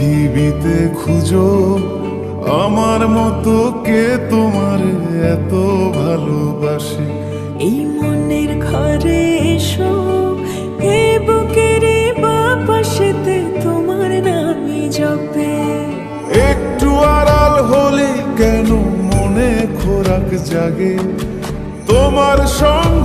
পৃথিবীতে খুঁজো আমার মতো কে তোমার এত ভালোবাসে? এই মনের ঘরে এসো এ বুকের বাপাশেতে তোমার জপে। একটু আড়াল হলে কেন মনে খোরাক জাগে? তোমার সঙ্গ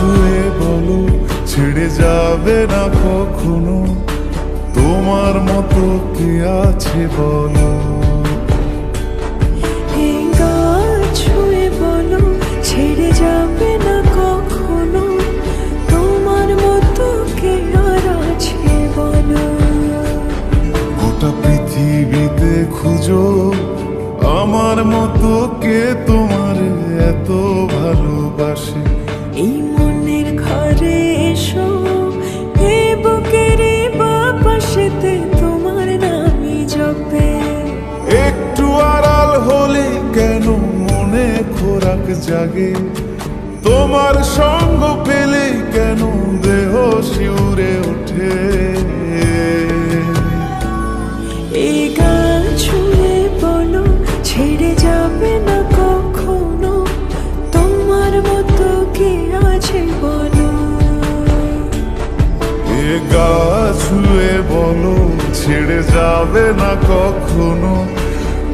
ছুঁয়ে বলো ছেড়ে যাবে না কখনো। তোমার মতো কে আছে বলো? ছুঁয়ে বলো ছেড়ে যাবে না কখনো। তোমার মতো কে আর আছে বলো? গোটা পৃথিবীতে খুঁজো আমার মতো কে তোমার এত ভালোবাসে? মনে খোরাক জাগে। তোমার সঙ্গ পেলে কেন দেহ শিউরে ওঠে? এই গান ছুঁয়ে বলো ছেড়ে যাবে না কখনো। তোমার মতো কে আছে বলো? এ গা ছুঁয়ে বলো ছেড়ে যাবে না কখনো।